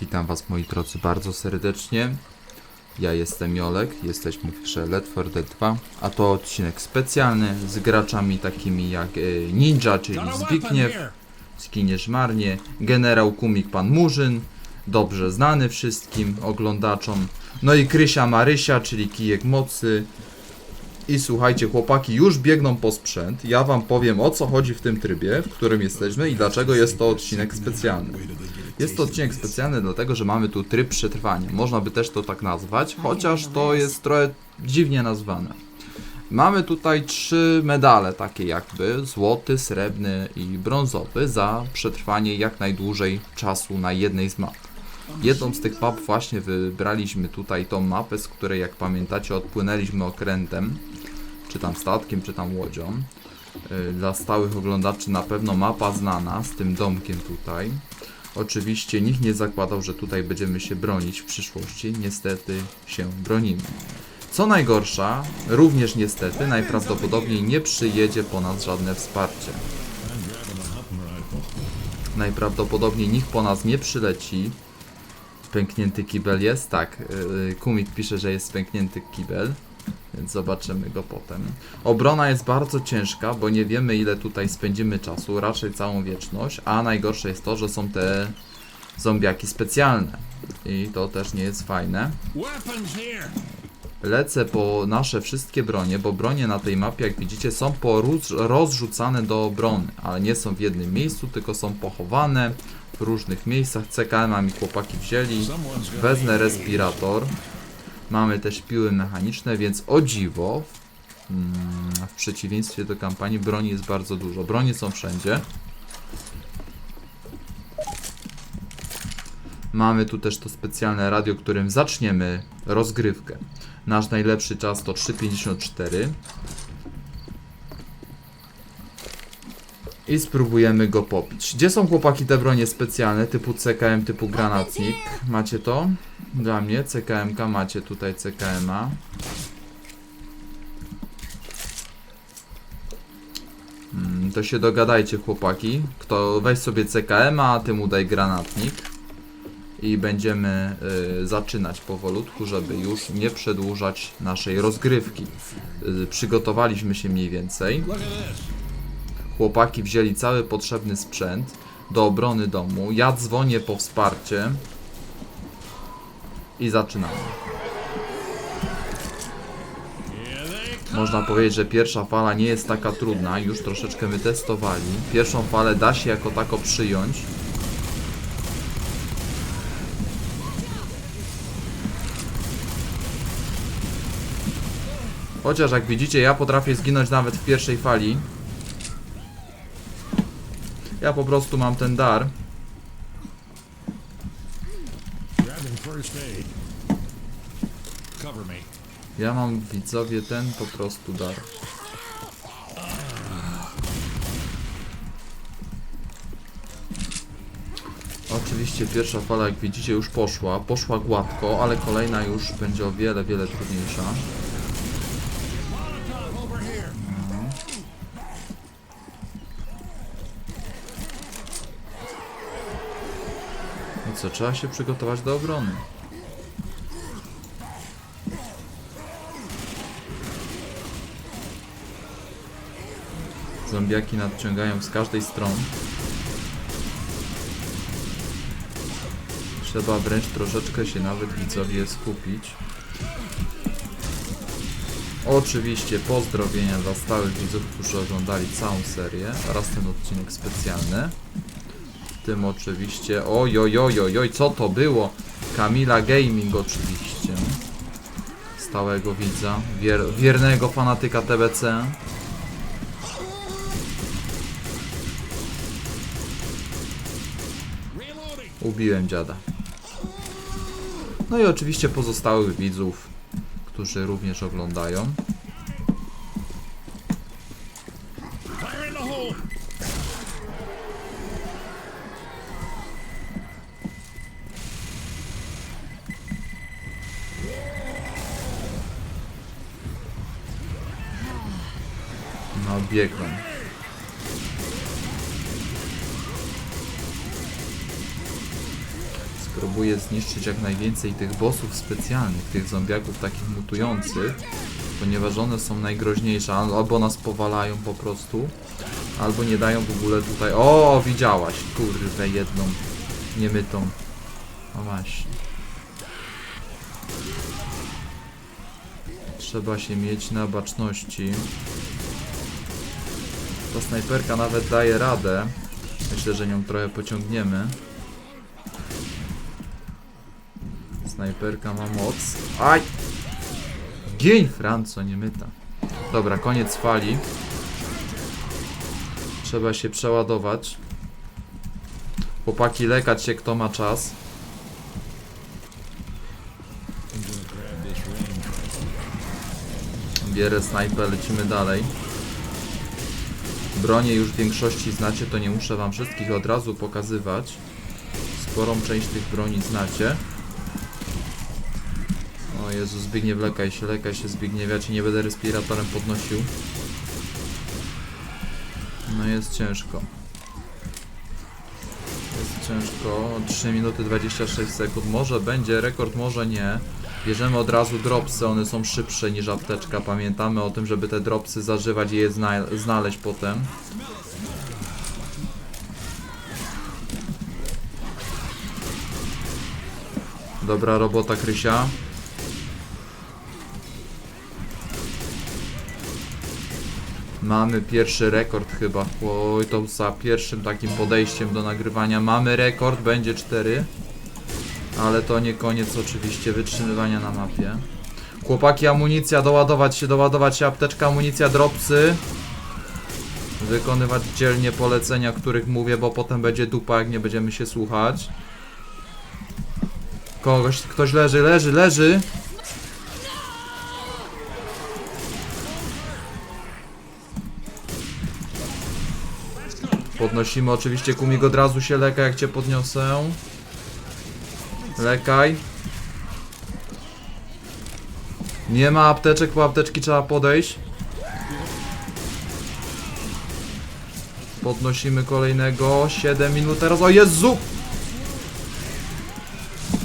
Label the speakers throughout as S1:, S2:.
S1: Witam Was moi drodzy bardzo serdecznie. Ja jestem Jolek, jesteśmy w grze Left 4 Dead 2, a to odcinek specjalny z graczami takimi jak e, Ninja, czyli Zbigniew, Skiniesz Marnie, Generał Kumik Pan Murzyn, dobrze znany wszystkim oglądaczom, no i Krysia Marysia, czyli Kijek Mocy. I słuchajcie, chłopaki już biegną po sprzęt. Ja wam powiem o co chodzi w tym trybie, w którym jesteśmy i dlaczego jest to odcinek specjalny. Jest to odcinek specjalny dlatego, że mamy tu tryb przetrwania. Można by też to tak nazwać, chociaż to jest trochę dziwnie nazwane. Mamy tutaj trzy medale, takie jakby złoty, srebrny i brązowy za przetrwanie jak najdłużej czasu na jednej z map. Jedną z tych map właśnie wybraliśmy tutaj tą mapę, z której jak pamiętacie odpłynęliśmy okrętem, czy tam statkiem, czy tam łodzią. Yy, Dla stałych oglądaczy na pewno mapa znana z tym domkiem tutaj. Oczywiście nikt nie zakładał, że tutaj będziemy się bronić w przyszłości. Niestety się bronimy. Co najgorsza, również niestety, najprawdopodobniej nie przyjedzie po nas żadne wsparcie. Najprawdopodobniej nikt po nas nie przyleci. Pęknięty kibel jest? Tak, yy, Kumik pisze, że jest pęknięty kibel. Więc zobaczymy go potem. Obrona jest bardzo ciężka, bo nie wiemy ile tutaj spędzimy czasu, raczej całą wieczność, a najgorsze jest to, że są te zombiaki specjalne. I to też nie jest fajne. Lecę po nasze wszystkie bronie, bo bronie na tej mapie, jak widzicie, są rozrzucane do obrony, ale nie są w jednym miejscu, tylko są pochowane w różnych miejscach. CKM mi chłopaki wzięli. Wezmę respirator. Mamy też piły mechaniczne, więc o dziwo, mm, w przeciwieństwie do kampanii, broni jest bardzo dużo. Bronie są wszędzie. Mamy tu też to specjalne radio, którym zaczniemy rozgrywkę. Nasz najlepszy czas to 3.54. I spróbujemy go popić. Gdzie są chłopaki te bronie specjalne typu CKM, typu granatnik? Macie to? Dla mnie CKMK macie tutaj CKMA. Mm, To się dogadajcie chłopaki. Kto weź sobie CKMA, a ty mu daj granatnik. I będziemy y, zaczynać powolutku, żeby już nie przedłużać naszej rozgrywki. Y, przygotowaliśmy się mniej więcej. Chłopaki wzięli cały potrzebny sprzęt do obrony domu. Ja dzwonię po wsparcie. I zaczynamy. Można powiedzieć, że pierwsza fala nie jest taka trudna. Już troszeczkę my testowali. Pierwszą falę da się jako tako przyjąć. Chociaż jak widzicie, ja potrafię zginąć nawet w pierwszej fali. Ja po prostu mam ten dar. Ja mam widzowie ten po prostu dar. Oczywiście pierwsza fala jak widzicie już poszła, poszła gładko, ale kolejna już będzie o wiele, wiele trudniejsza. Co, trzeba się przygotować do obrony. Zombiaki nadciągają z każdej strony. Trzeba wręcz troszeczkę się nawet widzowie skupić. Oczywiście pozdrowienia dla stałych widzów, którzy oglądali całą serię oraz ten odcinek specjalny. Tym oczywiście. Oj, oj, oj, oj, oj, co to było? Kamila Gaming oczywiście. Stałego widza, wier wiernego fanatyka TBC. Ubiłem dziada. No i oczywiście pozostałych widzów, którzy również oglądają. Biegną. Próbuję zniszczyć jak najwięcej tych bossów specjalnych, tych zombiaków takich mutujących, ponieważ one są najgroźniejsze, al- albo nas powalają po prostu, albo nie dają w ogóle tutaj... O, widziałaś, kurwę jedną, niemytą. No właśnie. Trzeba się mieć na baczności. Ta snajperka nawet daje radę. Myślę, że nią trochę pociągniemy. Snajperka ma moc. Aj! Gień, Franco, nie myta. Dobra, koniec fali. Trzeba się przeładować. Chłopaki, lekać się, kto ma czas. Bierę snajpę, lecimy dalej. Bronie już w większości znacie, to nie muszę wam wszystkich od razu pokazywać. Sporą część tych broni znacie. O Jezu, Zbigniew, lekaj się, lekaj się Zbigniew, ja ci nie będę respiratorem podnosił. No jest ciężko. Jest ciężko. 3 minuty 26 sekund. Może będzie rekord, może nie. Bierzemy od razu dropsy, one są szybsze niż apteczka. Pamiętamy o tym, żeby te dropsy zażywać i je zna znaleźć potem. Dobra robota, Krysia. Mamy pierwszy rekord chyba. Oj, to za pierwszym takim podejściem do nagrywania. Mamy rekord, będzie 4. Ale to nie koniec oczywiście wytrzymywania na mapie. Chłopaki, amunicja, doładować się, doładować się, apteczka, amunicja, dropsy. Wykonywać dzielnie polecenia, których mówię, bo potem będzie dupa, jak nie będziemy się słuchać. Kogoś, ktoś leży, leży, leży. Podnosimy oczywiście kumik od razu się leka jak cię podniosę. Lekaj. Nie ma apteczek, po apteczki trzeba podejść. Podnosimy kolejnego. 7 minut teraz. O Jezu!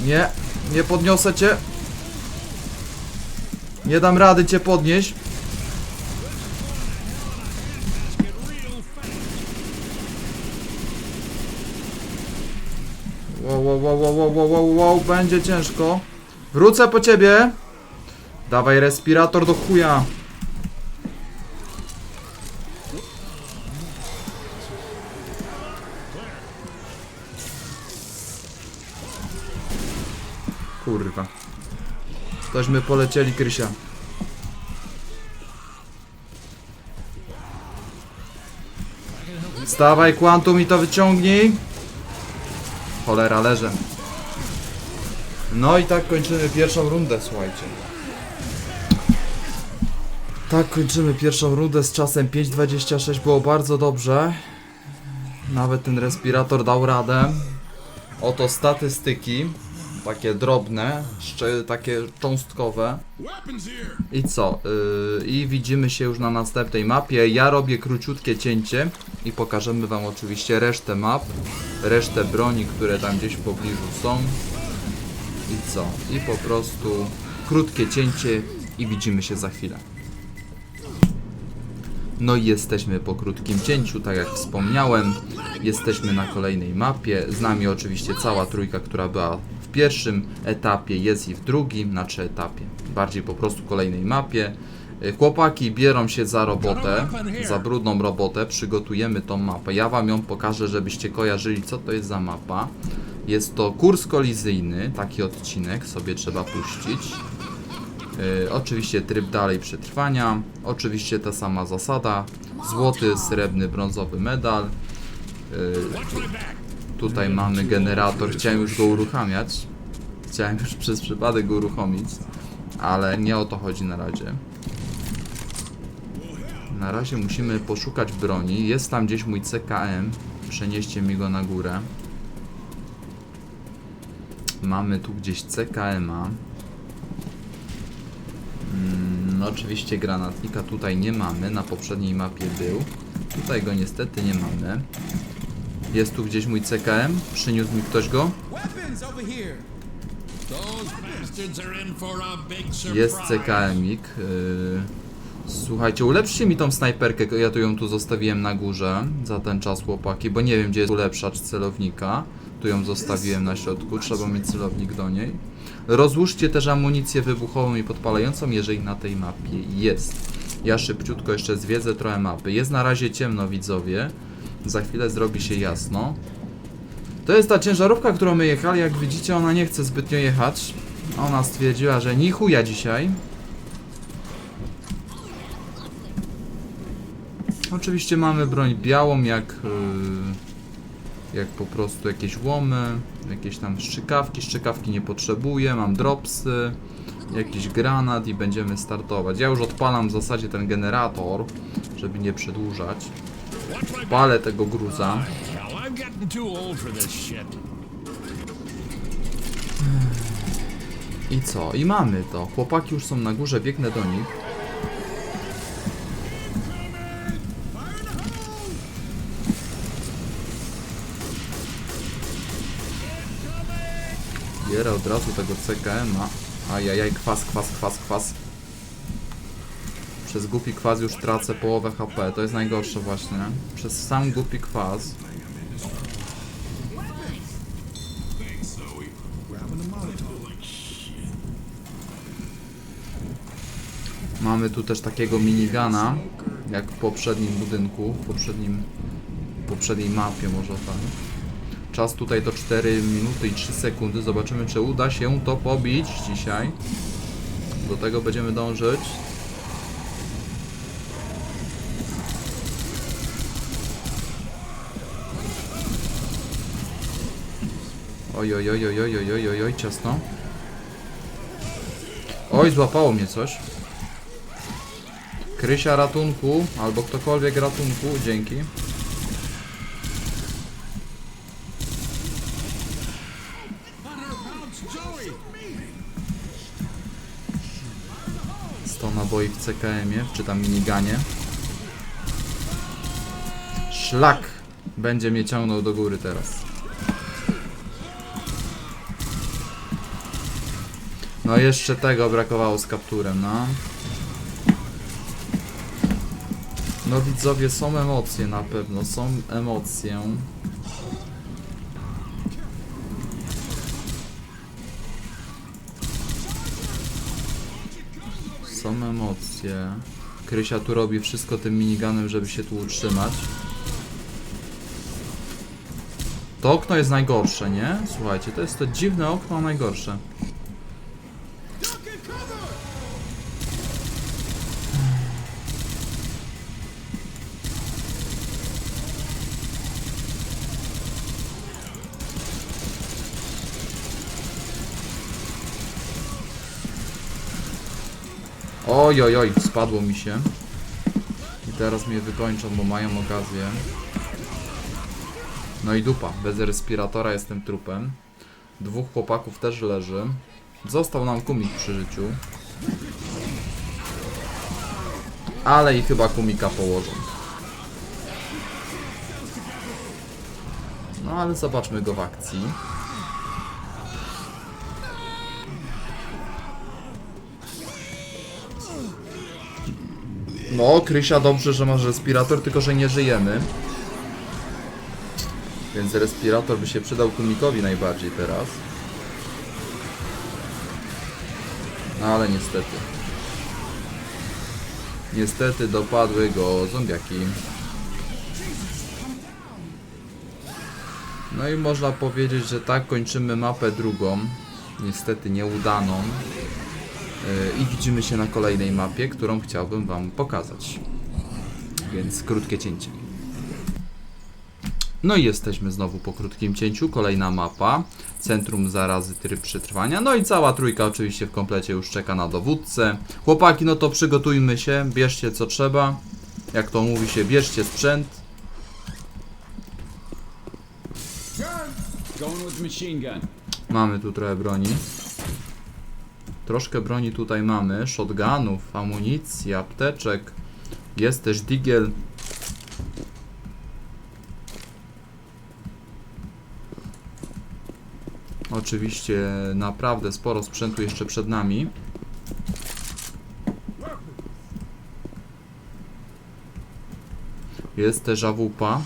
S1: Nie, nie podniosę cię. Nie dam rady cię podnieść. Wow, wow, wow, wow, wow, będzie ciężko. Wrócę po ciebie. Dawaj respirator do chuja. Kurwa. Tośmy polecieli, Krysia. Stawaj, Quantum i to wyciągnij. Cholera, leżę. No i tak kończymy pierwszą rundę, słuchajcie. Tak kończymy pierwszą rundę z czasem 5.26, było bardzo dobrze. Nawet ten respirator dał radę. Oto statystyki, takie drobne, takie cząstkowe. I co? Yy, I widzimy się już na następnej mapie. Ja robię króciutkie cięcie i pokażemy Wam oczywiście resztę map, resztę broni, które tam gdzieś w pobliżu są. I co? I po prostu krótkie cięcie i widzimy się za chwilę. No i jesteśmy po krótkim cięciu, tak jak wspomniałem. Jesteśmy na kolejnej mapie. Z nami oczywiście cała trójka, która była w pierwszym etapie, jest i w drugim, znaczy etapie. Bardziej po prostu kolejnej mapie. Y, Chłopaki bierą się za robotę, za brudną robotę, przygotujemy tą mapę. Ja Wam ją pokażę, żebyście kojarzyli, co to jest za mapa. Jest to kurs kolizyjny, taki odcinek sobie trzeba puścić. Y, oczywiście tryb dalej przetrwania. Oczywiście ta sama zasada. Złoty, srebrny, brązowy medal. Y,
S2: back.
S1: tutaj mamy generator. Chciałem już go uruchamiać. Chciałem już przez przypadek go uruchomić. Ale nie o to chodzi na razie. Na razie musimy poszukać broni. Jest tam gdzieś mój CKM. Przenieście mi go na górę. Mamy tu gdzieś CKM-a. Mm, No oczywiście granatnika tutaj nie mamy, na poprzedniej mapie był. Tutaj go niestety nie mamy. Jest tu gdzieś mój CKM? Przyniósł mi ktoś go? Jest CKM-ik. Yy... Słuchajcie, ulepszcie mi tą snajperkę, ja tu ją tu zostawiłem na górze za ten czas chłopaki, bo nie wiem gdzie jest ulepszacz celownika. Tu ją zostawiłem na środku, trzeba mieć celownik do niej. Rozłóżcie też amunicję wybuchową i podpalającą, jeżeli na tej mapie jest. Ja szybciutko jeszcze zwiedzę trochę mapy. Jest na razie ciemno widzowie, za chwilę zrobi się jasno. To jest ta ciężarówka, którą my jechali, jak widzicie ona nie chce zbytnio jechać. Ona stwierdziła, że ni chuja dzisiaj. Oczywiście mamy broń białą, jak, yy, jak po prostu jakieś łomy, jakieś tam szczykawki. Szczykawki nie potrzebuję, mam dropsy, jakiś granat i będziemy startować. Ja już odpalam w zasadzie ten generator, żeby nie przedłużać. Palę tego gruza. I co? I mamy to. Chłopaki już są na górze, biegnę do nich. Bierę od razu tego CKM-a. Ajajaj, kwas, kwas, kwas, kwas. Przez głupi kwas już tracę połowę HP. To jest najgorsze właśnie. Przez sam głupi kwas. Mamy tu też takiego minigana, jak w poprzednim budynku, w poprzednim, w poprzedniej mapie może tak. Czas tutaj to 4 minuty i 3 sekundy. Zobaczymy, czy uda się to pobić dzisiaj. Do tego będziemy dążyć. Oj, oj, oj, oj, oj, oj, oj, oj, oj, ciasno. Oj, złapało mnie coś. Krysia ratunku, albo ktokolwiek ratunku, dzięki. Naboi w CKM-ie, czy tam miniganie. Szlak! Będzie mnie ciągnął do góry teraz. No jeszcze tego brakowało z kapturem, no. No widzowie, są emocje na pewno, są emocje. Emocje. Krysia tu robi wszystko tym miniganem, żeby się tu utrzymać. To okno jest najgorsze, nie? Słuchajcie, to jest to dziwne okno, najgorsze. Oj, oj, oj, spadło mi się. I teraz mnie wykończą, bo mają okazję. No i dupa, bez respiratora jestem trupem. Dwóch chłopaków też leży. Został nam kumik przy życiu. Ale i chyba kumika położą. No ale zobaczmy go w akcji. No, Krysia, dobrze, że masz respirator, tylko że nie żyjemy. Więc respirator by się przydał kumikowi najbardziej teraz. No ale niestety. Niestety dopadły go zombiaki. No i można powiedzieć, że tak kończymy mapę drugą. Niestety nieudaną. Yy, I widzimy się na kolejnej mapie, którą chciałbym Wam pokazać. Więc krótkie cięcie. No i jesteśmy znowu po krótkim cięciu. Kolejna mapa. Centrum zarazy, tryb przetrwania. No i cała trójka oczywiście w komplecie już czeka na dowódcę. Chłopaki, no to przygotujmy się. Bierzcie co trzeba. Jak to mówi się, bierzcie sprzęt. Mamy tu trochę broni. Troszkę broni tutaj mamy. Shotgunów, amunicji, apteczek. Jest też digiel. Oczywiście naprawdę sporo sprzętu jeszcze przed nami. Jest też AWP.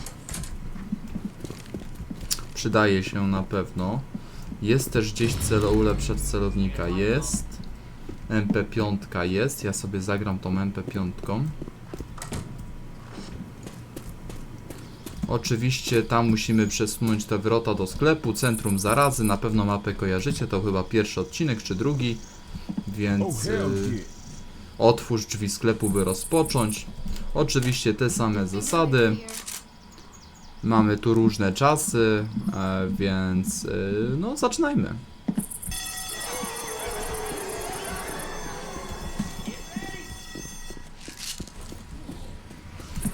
S1: Przydaje się na pewno. Jest też gdzieś cel ulepszać celownika. Jest. MP5 jest. Ja sobie zagram tą MP5. Oczywiście tam musimy przesunąć te wrota do sklepu, centrum zarazy, na pewno mapę kojarzycie, to chyba pierwszy odcinek czy drugi, więc y, otwórz drzwi sklepu, by rozpocząć. Oczywiście te same zasady, mamy tu różne czasy, e, więc y, no zaczynajmy.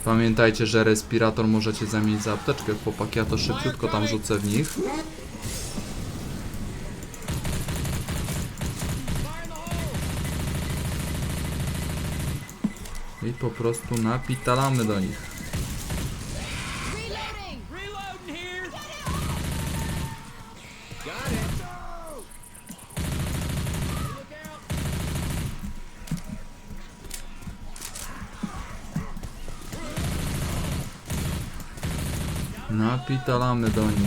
S1: Pamiętajcie, że respirator możecie zamienić za apteczkę. Chłopaki, ja to szybciutko tam rzucę w nich. I po prostu napitalamy do nich. Napitalamy do nich.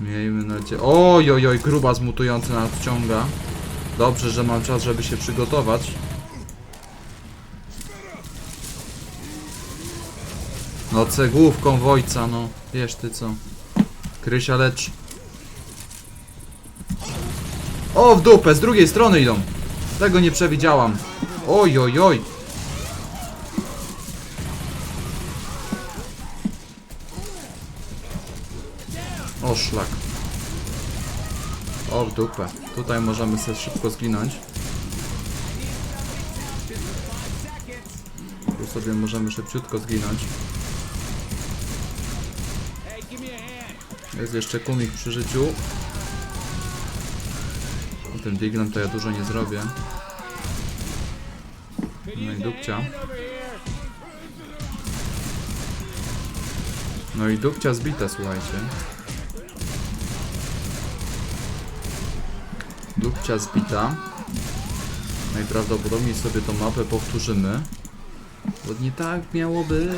S1: Miejmy nadzieję. Oj, oj, oj, gruba zmutujący nas wciąga. Dobrze, że mam czas, żeby się przygotować. No cegłówką wojca, no. Wiesz ty co. Krysia lecz. O, w dupę, z drugiej strony idą. Tego nie przewidziałam. Oj, oj, oj. O, szlak. O, w dupę. Tutaj możemy sobie szybko zginąć. Tu sobie możemy szybciutko zginąć. Jest jeszcze kumik przy życiu. Tym diglem to ja dużo nie zrobię. No i dupcia. No i dupcia zbite, słuchajcie. Dupcia zbita. Najprawdopodobniej sobie tą mapę powtórzymy. Bo nie tak miało być.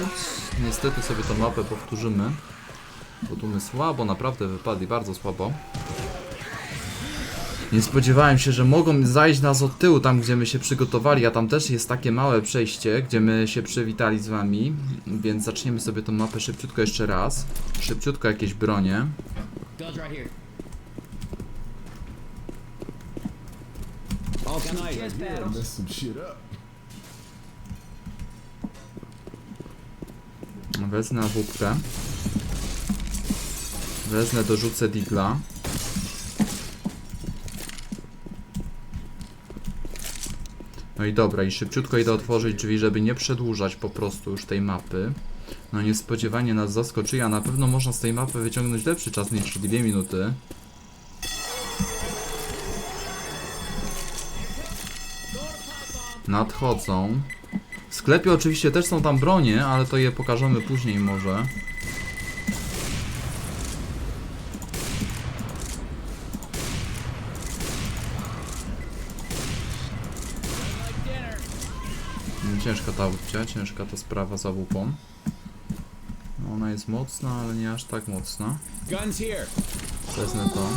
S1: Niestety sobie tą mapę powtórzymy. Bo tu my słabo naprawdę wypadli, bardzo słabo. Nie spodziewałem się, że mogą zajść nas od tyłu, tam gdzie my się przygotowali, a tam też jest takie małe przejście, gdzie my się przywitali z wami, więc zaczniemy sobie tą mapę szybciutko jeszcze raz. Szybciutko jakieś bronie. Wezmę wódkę. Wezmę, dorzucę digla. No i dobra, i szybciutko idę otworzyć drzwi, żeby nie przedłużać po prostu już tej mapy. No niespodziewanie nas zaskoczy, a na pewno można z tej mapy wyciągnąć lepszy czas niż 2 minuty. Nadchodzą. W sklepie oczywiście też są tam bronie, ale to je pokażemy później może. Mm, Ciężka ta ciężka ta sprawa za łupą. No, Ona jest mocna, ale nie aż tak mocna. Wezmę to.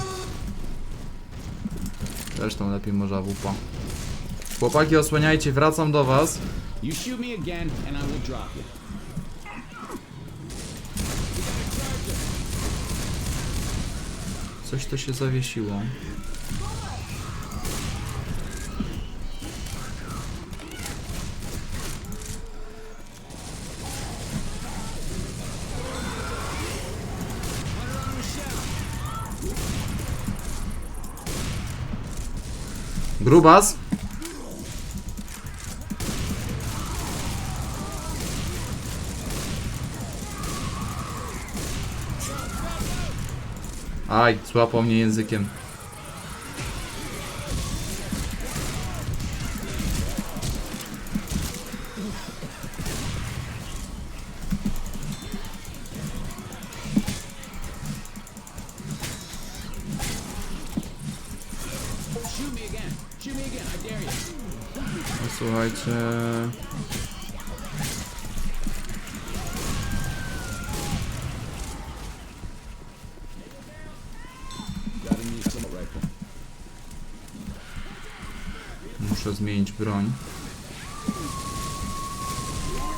S1: Zresztą lepiej może AWP. Chłopaki osłaniajcie, wracam do was. Coś to się zawiesiło. Grubas. Aj, złapał mnie językiem.
S3: Rifle.
S1: Muszę zmienić broń.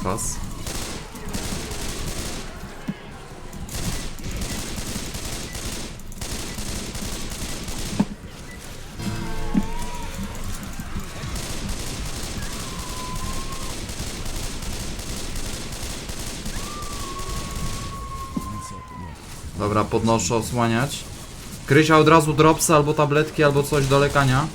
S1: Pas. Dobra, podnoszę osłaniać. Krysia od razu dropsy albo tabletki, albo coś do lekania.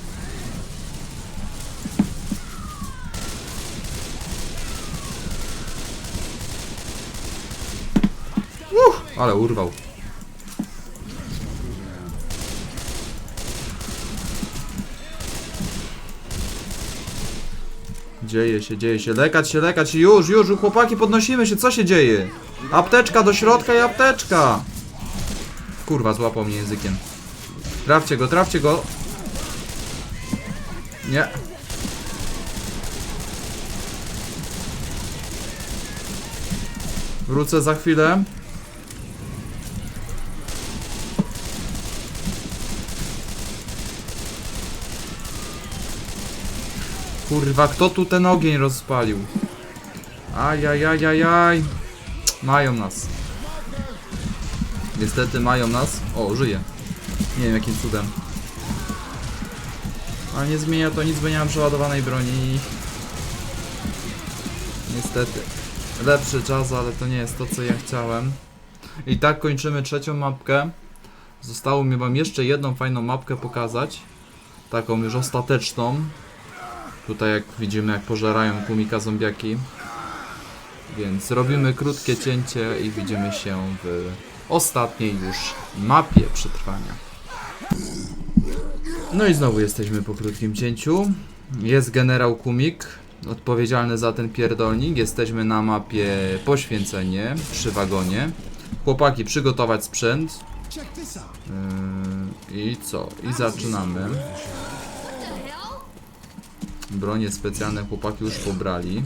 S1: Ale urwał. Dzieje się, dzieje się. Lekać się, lekać się. Już, już, chłopaki, podnosimy się. Co się dzieje? Apteczka do środka i apteczka. Kurwa, złapał mnie językiem. Trafcie go, trafcie go. Nie. Wrócę za chwilę. Kurwa, kto tu ten ogień rozpalił? Ajajajajaj. Mają nas. Niestety mają nas. O, żyje. Nie wiem jakim cudem. Ale nie zmienia to nic, bo nie mam przeładowanej broni. Niestety. Lepszy czas, ale to nie jest to, co ja chciałem. I tak kończymy trzecią mapkę. Zostało mi wam jeszcze jedną fajną mapkę pokazać. Taką już ostateczną. Tutaj jak widzimy, jak pożerają kumika zombiaki. Więc robimy krótkie cięcie i widzimy się w ostatniej już mapie przetrwania. No i znowu jesteśmy po krótkim cięciu. Jest generał Kumik, odpowiedzialny za ten pierdolnik. Jesteśmy na mapie poświęcenie przy wagonie. Chłopaki, przygotować sprzęt. Yy, I co? I zaczynamy. Bronie specjalne chłopaki już pobrali.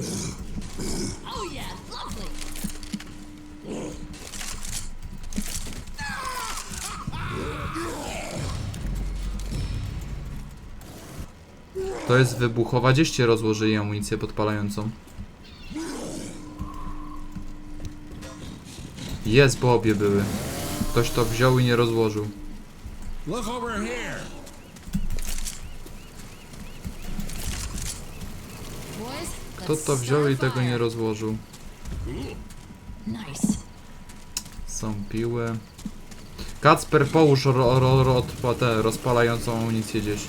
S1: To jest wybuchowa. Gdzieście rozłożyli amunicję podpalającą? Jest, bo obie były. Ktoś to wziął i nie rozłożył. Kto to wziął i tego nie rozłożył?
S4: Nice.
S1: Są piły. Kacper, połóż ro, ro, ro, odpa- tę rozpalającą amunicję gdzieś.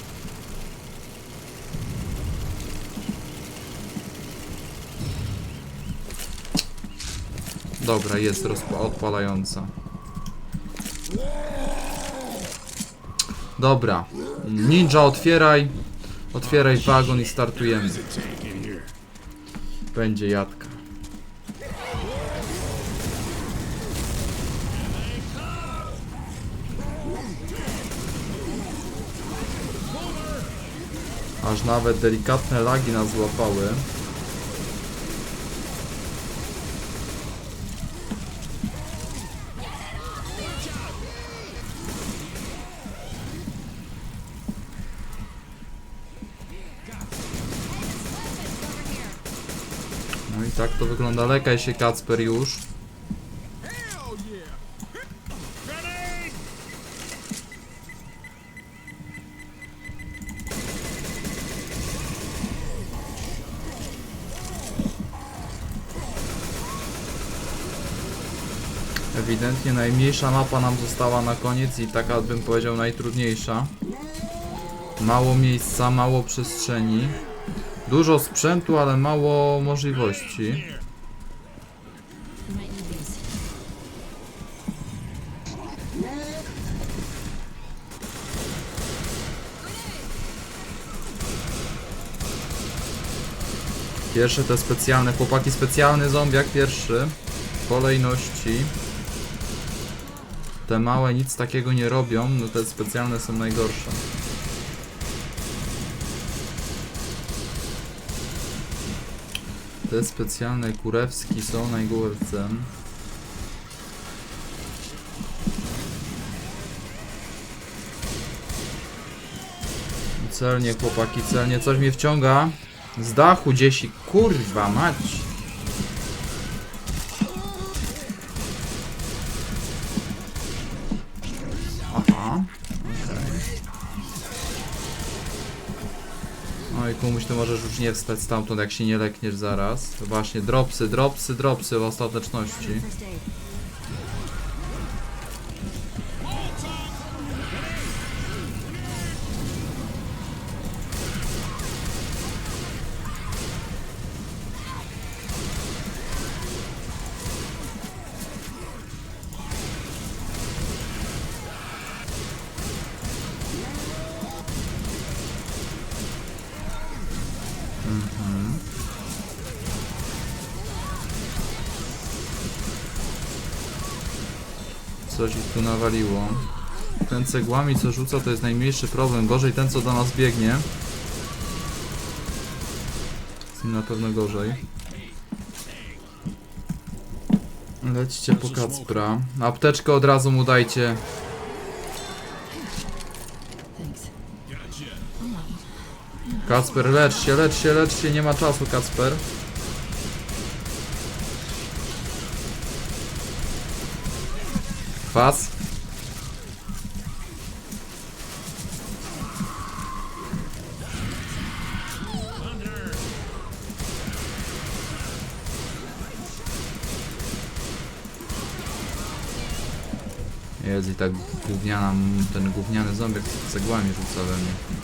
S1: Dobra, jest odpalająca. Dobra. Ninja, otwieraj. Otwieraj wagon i startujemy. Będzie jadka. Aż nawet delikatne lagi nas złapały. Tak to wygląda. Lekaj się Kacper już. Ewidentnie najmniejsza mapa nam została na koniec i taka bym powiedział najtrudniejsza. Mało miejsca, mało przestrzeni. Dużo sprzętu, ale mało możliwości. Pierwsze te specjalne, chłopaki specjalny zombiak pierwszy w kolejności. Te małe nic takiego nie robią, no te specjalne są najgorsze. Te specjalne kurewski są najgorsze. Celnie, chłopaki, celnie. Coś mnie wciąga. Z dachu gdzieś i kurwa mać. Komuś to możesz już nie wstać stamtąd, jak się nie lekniesz zaraz. To właśnie, dropsy, dropsy, dropsy w ostateczności. Coś tu nawaliło. Ten cegłami co rzuca to jest najmniejszy problem. Gorzej ten co do nas biegnie. Z nim na pewno gorzej. Lećcie po Kacpra. Apteczkę od razu mu dajcie. Kacper, lecz się, lecz się, lecz się. Nie ma czasu, Kacper. Kwas. Jest i tak gówniana, ten gówniany ząbek z cegłami rzuca we mnie.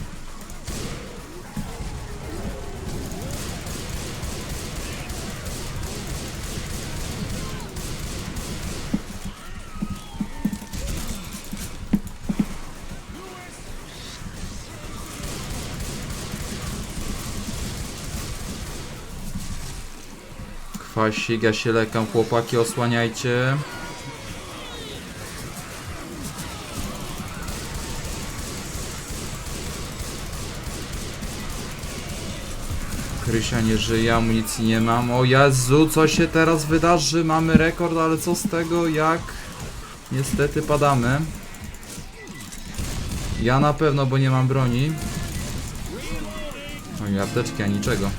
S1: Kwasik, ja się lekam, chłopaki osłaniajcie. Krysia nie żyje, amunicji nie mam. O Jezu, co się teraz wydarzy? Mamy rekord, ale co z tego, jak? Niestety padamy. Ja na pewno, bo nie mam broni. Oj, apteczki, a niczego.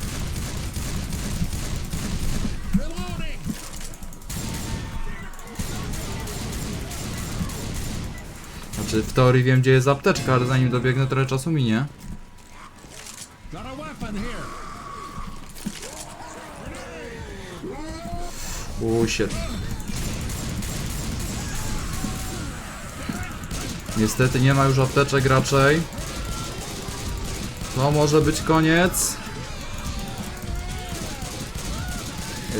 S1: Znaczy, w teorii wiem, gdzie jest apteczka, ale zanim dobiegnę, trochę czasu minie. Shit. Niestety nie ma już apteczek raczej. To może być koniec.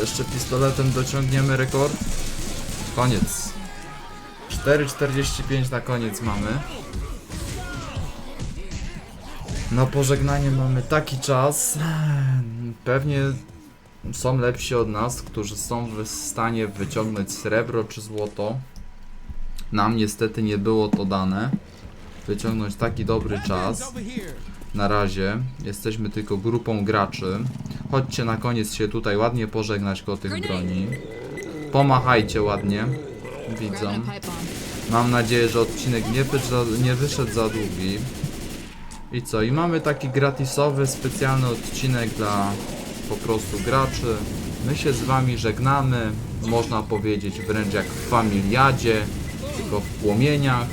S1: Jeszcze pistoletem dociągniemy rekord. Koniec. 4,45 na koniec mamy. Na pożegnanie mamy taki czas. Pewnie są lepsi od nas, którzy są w stanie wyciągnąć srebro czy złoto. Nam niestety nie było to dane. Wyciągnąć taki dobry czas. Na razie jesteśmy tylko grupą graczy. Chodźcie na koniec się tutaj ładnie pożegnać koło tych broni. Pomachajcie ładnie widzom. Mam nadzieję, że odcinek nie, za, nie wyszedł za długi. I co? I mamy taki gratisowy, specjalny odcinek dla po prostu graczy. My się z wami żegnamy, można powiedzieć wręcz jak w familiadzie, tylko w płomieniach.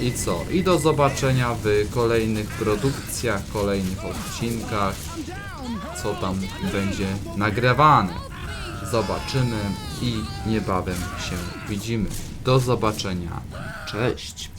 S1: I co? I do zobaczenia w kolejnych produkcjach, kolejnych odcinkach, co tam będzie nagrywane. Zobaczymy i niebawem się widzimy. Do zobaczenia. Cześć!